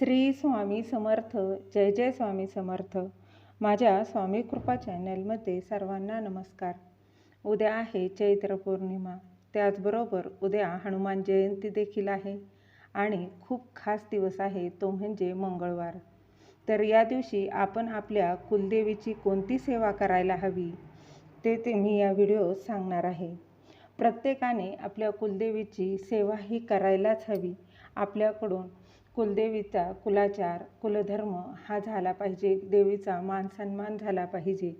श्री स्वामी समर्थ जय जय स्वामी समर्थ. माझ्या स्वामी कृपा चॅनलमध्ये सर्वांना नमस्कार. उद्या आहे चैत्र पौर्णिमा. त्याचबरोबर उद्या हनुमान जयंती देखील आहे आणि खूप खास दिवस आहे तो म्हणजे मंगळवार. तर या दिवशी आपण आपल्या कुलदेवीची कोणती सेवा करायला हवी ते ते मी या व्हिडिओ सांगणार आहे. प्रत्येकाने आपल्या कुलदेवीची सेवा ही करायलाच हवी. आपल्याकडून कुलदेवीचा कुलाचार कुलधर्म हा झाला पाहिजे. देवीचा मान सन्मान झाला पाहिजे.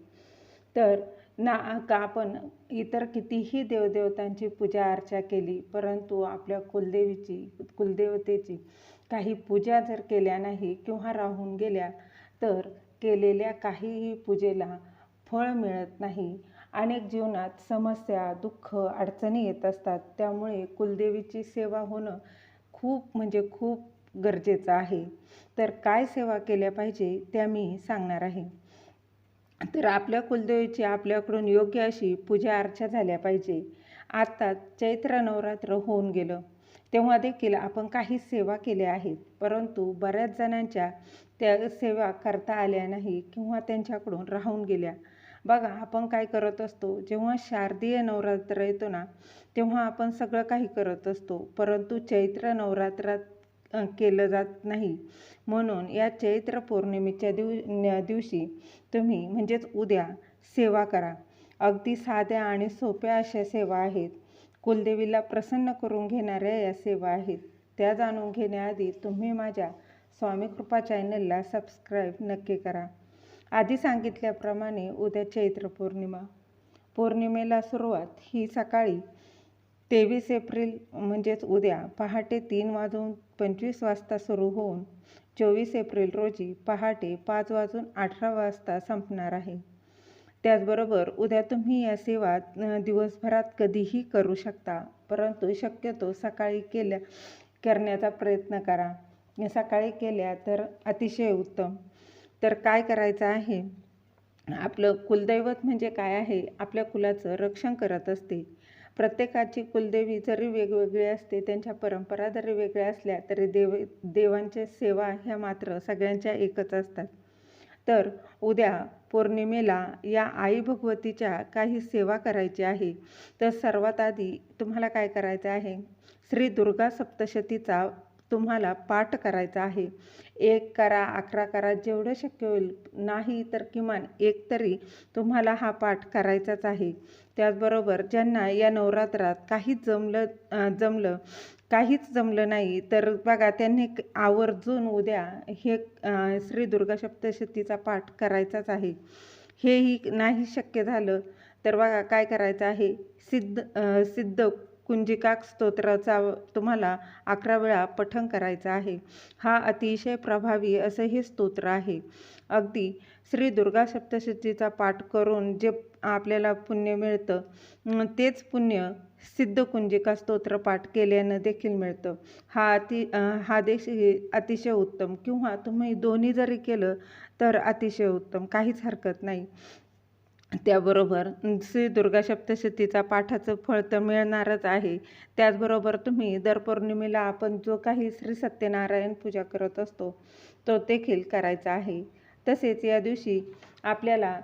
तर ना का आपण इतर कितीही देवदेवतांची पूजा अर्चा केली परंतु आपल्या कुलदेवीची कुलदेवतेची काही पूजा जर केल्या नाही किंवा राहून गेल्या तर केलेल्या काहीही पूजेला फळ मिळत नाही. अनेक जीवनात समस्या दुःख अडचणी येत असतात. त्यामुळे कुलदेवीची सेवा होणं खूप म्हणजे खूप गरजेचं आहे. तर काय सेवा केल्या पाहिजे त्या मी सांगणार आहे. तर आपल्या कुलदेवीची आपल्याकडून योग्य अशी पूजा अर्चा झाल्या पाहिजे. आता चैत्र नवरात्र होऊन गेलं. तेव्हा देखील आपण काही सेवा केल्या आहेत. परंतु बऱ्याच जणांच्या त्या सेवा करता आल्या नाही किंवा त्यांच्याकडून राहून गेल्या. बघा आपण काय करत असतो जेव्हा शारदीय नवरात्र येतो ना तेव्हा आपण सगळं काही करत असतो. परंतु चैत्र नवरात्रात केलं जात नाही. म्हणून या चैत्र पौर्णिमेच्या दिव दिवशी तुम्ही म्हणजेच उद्या सेवा करा. अगदी साध्या आणि सोप्या अशा सेवा आहेत. कुलदेवीला प्रसन्न करून घेणाऱ्या या सेवा आहेत. त्या जाणून घेण्याआधी तुम्ही माझ्या स्वामी कृपा चॅनलला सबस्क्राईब नक्की करा. आधी सांगितल्याप्रमाणे उद्या चैत्र पौर्णिमा पौर्णिमेला सुरुवात ही सकाळी तेवीस एप्रिल म्हणजेच उद्या पहाटे तीन वाजून पंचवीस वाजता सुरू होऊन चोवीस एप्रिल रोजी पहाटे पाच वाजून अठरा वाजता संपणार आहे. त्याचबरोबर उद्या तुम्ही या सेवा दिवसभरात कधीही करू शकता परंतु शक्यतो सकाळी केल्या करण्याचा प्रयत्न करा. सकाळी केल्या तर अतिशय उत्तम. तर काय करायचं आहे? आपलं कुलदैवत म्हणजे काय आहे? आपल्या कुलाचं रक्षण करत असते. प्रत्येकाची कुलदेवी जरी वेगवेगळी असते त्यांच्या परंपरा जरी वेगळ्या असल्या तरी देव देवांच्या सेवा ह्या मात्र सगळ्यांच्या एकच असतात. तर उद्या पौर्णिमेला या आई भगवतीच्या काही सेवा करायची आहे तर सर्वात आधी तुम्हाला काय करायचं आहे? श्री दुर्गा सप्तशतीचा तुम्हाला पाठ करायचा आहे. एक करा अकरा करा जेवढं शक्य होईल. नाही तर किमान एक तरी तुम्हाला हा पाठ करायचाच आहे. त्याचबरोबर ज्यांना या नवरात्रात काहीच जमलं जमलं काहीच जमलं नाही तर बघा त्यांनी आवर्जून उद्या हे श्री दुर्गा सप्तशतीचा पाठ करायचाच आहे. हेही नाही शक्य झालं तर बघा काय करायचं आहे. सिद्ध सिद्ध कुंजिकाक स्तोत्राचा तुम्हाला अकरा वेळा पठण करायचा आहे. हा अतिशय प्रभावी असं हे स्तोत्र आहे. अगदी श्री दुर्गा सप्तशतीचा पाठ करून जे आपल्याला पुण्य मिळतं तेच पुण्य सिद्ध कुंजिका स्तोत्र पाठ केल्यानं देखील मिळतं. हा अति हा देश अतिशय उत्तम. किंवा तुम्ही दोन्ही जरी केलं तर अतिशय उत्तम. काहीच हरकत नाही. त्याबरोबर श्री दुर्गा सप्तशतीचा पाठाचं फळ तर मिळणारच आहे. त्याचबरोबर तुम्ही दर पौर्णिमेला आपण जो काही श्री सत्यनारायण पूजा करत असतो तो देखील करायचा आहे. तसेच या दिवशी आपल्याला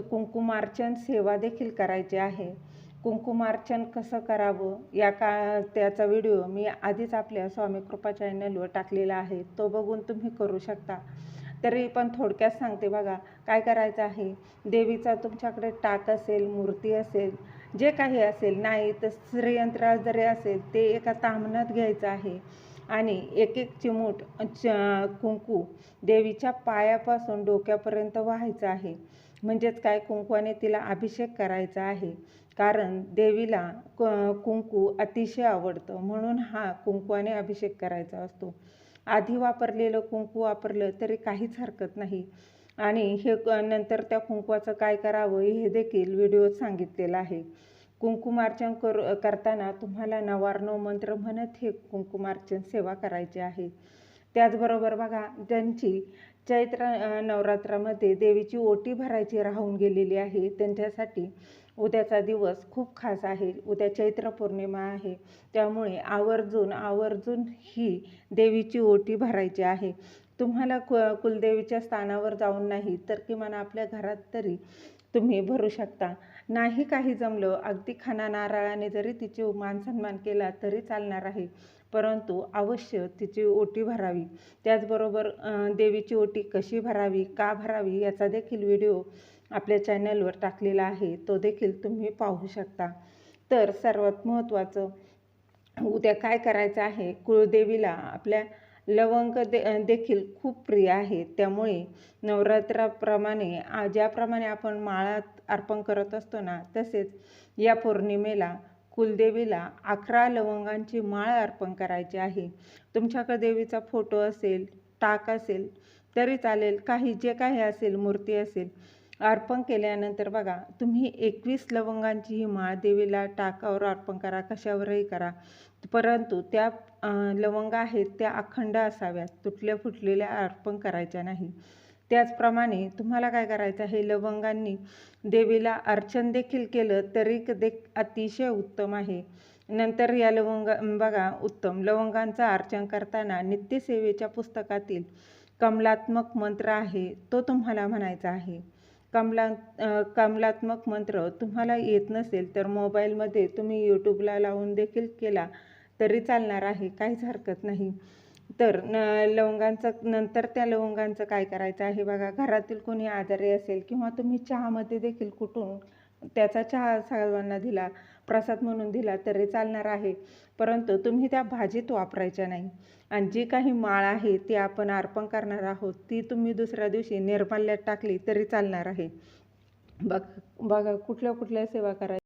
कुंकुमार्चन सेवा देखील करायची आहे. कुंकुमार्चन कसं करावं या का त्याचा व्हिडिओ मी आधीच आपल्या स्वामी कृपा चॅनलवर टाकलेला आहे. तो बघून तुम्ही करू शकता. तरी पण थोडक्यात सांगते बघा काय करायचं आहे? देवीचा तुमच्याकडे टाक असेल मूर्ती असेल जे काही असेल नाही तर श्रीयंत्र जरी असेल ते एका तामणात घ्यायचं आहे. आणि एक एक चिमूट कुंकू देवीच्या पायापासून डोक्यापर्यंत व्हायचं आहे. म्हणजेच काय? कुंकवाने तिला अभिषेक करायचा आहे. कारण देवीला कुंकू अतिशय आवडतं. म्हणून हा कुंकवाने अभिषेक करायचा असतो. आधी वापरलेलं कुंकू वापरलं तरी काहीच हरकत नाही. आणि हे नंतर त्या कुंकवाचं काय करावं हे देखील व्हिडिओत सांगितलेलं आहे. कुंकुमार्चन कर करताना तुम्हाला नवार्णव मंत्र म्हणत हे कुंकुमार्चन सेवा करायची आहे. त्याचबरोबर बघा ज्यांची चैत्र नवरात्रामध्ये देवीची ओटी भरायची राहून गेलेली आहे त्यांच्यासाठी उद्याचा दिवस खूप खास आहे. उद्या चैत्र पौर्णिमा आहे. त्यामुळे आवर्जून आवर्जून ही देवीची ओटी भरायची आहे. तुम्हाला कु कुलदेवीच्या स्थानावर जाऊन नाही तर किमान आपल्या घरात तरी तुम्ही भरू शकता. नाही काही जमलं अगदी खाना नारळाने जरी तिची मानसन्मान केला तरी चालणार आहे. परंतु अवश्य तिची ओटी भरावी. त्याचबरोबर देवीची ओटी कशी भरावी का भरावी याचा देखील व्हिडिओ आपल्या चॅनलवर टाकलेला आहे तो देखील तुम्ही पाहू शकता. तर सर्वात महत्त्वाचं उद्या काय करायचं आहे? कुळदेवीला आपल्या लवंग दे देखील खूप प्रिय आहे. त्यामुळे नवरात्राप्रमाणे ज्याप्रमाणे आपण माळात अर्पण करत असतो ना तसेच या पौर्णिमेला कुलदेवीला अकरा लवंगांची माळ अर्पण करायची आहे. तुमच्याकडे देवीचा फोटो असेल टाक असेल तरी चालेल. काही जे काही असेल मूर्ती असेल अर्पण केल्यानंतर बघा तुम्ही एकवीस लवंगांची ही माळ देवीला टाकावर अर्पण करा कशावरही करा. परंतु त्या लवंग लवंगा आहेत त्या अखंड असाव्यात तुटल्या फुटलेल्या अर्पण करायच्या नाही. त्याचप्रमाणे तुम्हाला काय करायचं आहे लवंगांनी देवीला अर्चन देखील केलं तरी क- दे अतिशय उत्तम आहे. नंतर या लवंग बघा उत्तम. लवंगांचं अर्चन करताना नित्यसेवेच्या पुस्तकातील कमलात्मक मंत्र आहे तो तुम्हाला म्हणायचा आहे. कमला कमलात्मक मंत्र तुम्हाला येत नसेल तर मोबाईलमध्ये तुम्ही यूट्यूबला लावून देखील केला तरी चालणार आहे काहीच हरकत नाही. तर न लवंगांचं नंतर त्या लवंगांचं काय करायचं आहे बघा घरातील कोणी आजारी असेल किंवा तुम्ही चहामध्ये देखील कुठून त्याचा चहा सर्वांना दिला प्रसाद म्हणून दिला तरी चालणार आहे. परंतु तुम्ही त्या भाजीत वापरायच्या नाही. आणि जी काही माळ आहे ती आपण अर्पण करणार आहोत ती तुम्ही दुसऱ्या दिवशी निर्माल्यात टाकली तरी चालणार आहे. बघ बघा कुठल्या कुठल्या सेवा करायच्या.